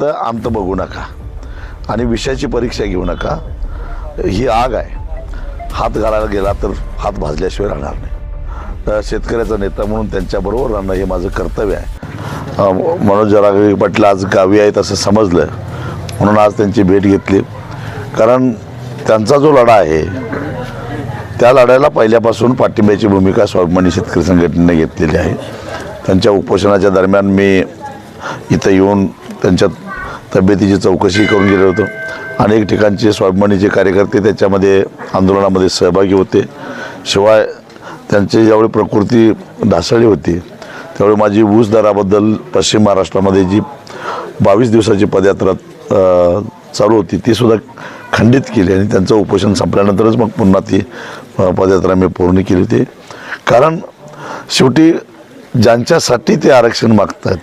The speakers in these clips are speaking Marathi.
तर आमतं बघू नका आणि विषयाची परीक्षा घेऊ नका. ही आग आहे. हात घालायला गेला तर हात भाजल्याशिवाय राहणार नाही. शेतकऱ्याचा नेता म्हणून त्यांच्याबरोबर राहणं हे माझं कर्तव्य आहे. मनोज जरागवी पाटील आज गावी आहेत असं समजलं. म्हणून आज त्यांची भेट घेतली. कारण त्यांचा जो लढा आहे त्या लढ्याला पहिल्यापासून पाठिंब्याची भूमिका स्वाभिमानी शेतकरी संघटनेने घेतलेली आहे. त्यांच्या उपोषणाच्या दरम्यान मी इथं येऊन त्यांच्या तब्येतीची चौकशी करून गेलो होतो. अनेक ठिकाणचे स्वाभिमानीचे कार्यकर्ते त्याच्यामध्ये आंदोलनामध्ये सहभागी होते. शिवाय त्यांची ज्यावेळी प्रकृती ढासळली होती त्यावेळी माझी ऊस दराबद्दल पश्चिम महाराष्ट्रामध्ये जी बावीस दिवसाची पदयात्रा चालू होती ती सुद्धा खंडित केली आणि त्यांचं उपोषण संपल्यानंतरच मग पुन्हा ती पदयात्रा मी पूर्ण केली होती. कारण शेवटी ज्यांच्यासाठी ते आरक्षण मागतात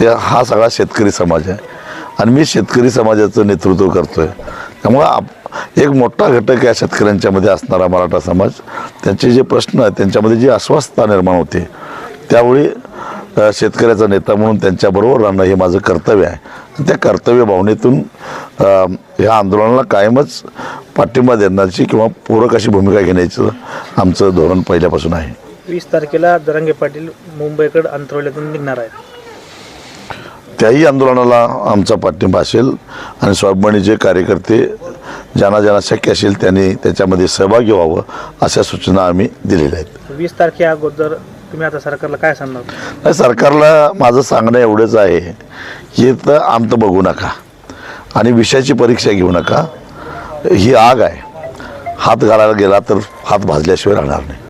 ते हा सगळा शेतकरी समाज आहे. आणि मी शेतकरी समाजाचं नेतृत्व करतोय. त्यामुळं आप एक मोठा घटक या शेतकऱ्यांच्यामध्ये असणारा मराठा समाज त्यांचे जे प्रश्न आहेत त्यांच्यामध्ये जी अस्वस्थता निर्माण होते त्यावेळी शेतकऱ्याचा नेता म्हणून त्यांच्याबरोबर राहणं हे माझं कर्तव्य आहे. त्या कर्तव्य भावनेतून ह्या आंदोलनाला कायमच पाठिंबा देण्याची किंवा पूरक अशी भूमिका घेण्याचं आमचं धोरण पहिल्यापासून आहे. वीस तारखेला दरंगे पाटील मुंबईकडे अंतरवल्यातून निघणार आहेत. त्याही आंदोलनाला आमचा पाठिंबा असेल आणि स्वाभिमानीचे कार्यकर्ते ज्यांना ज्यांना शक्य असेल त्यांनी त्याच्यामध्ये सहभागी व्हावं अशा सूचना आम्ही दिलेल्या आहेत. वीस तारखे अगोदर तुम्ही आता सरकारला काय सांगणार? नाही, सरकारला माझं सांगणं एवढंच आहे की तर अंत बघू नका आणि विषयाची परीक्षा घेऊ नका. ही आग आहे. हात घालायला गेला तर हात भाजल्याशिवाय राहणार नाही.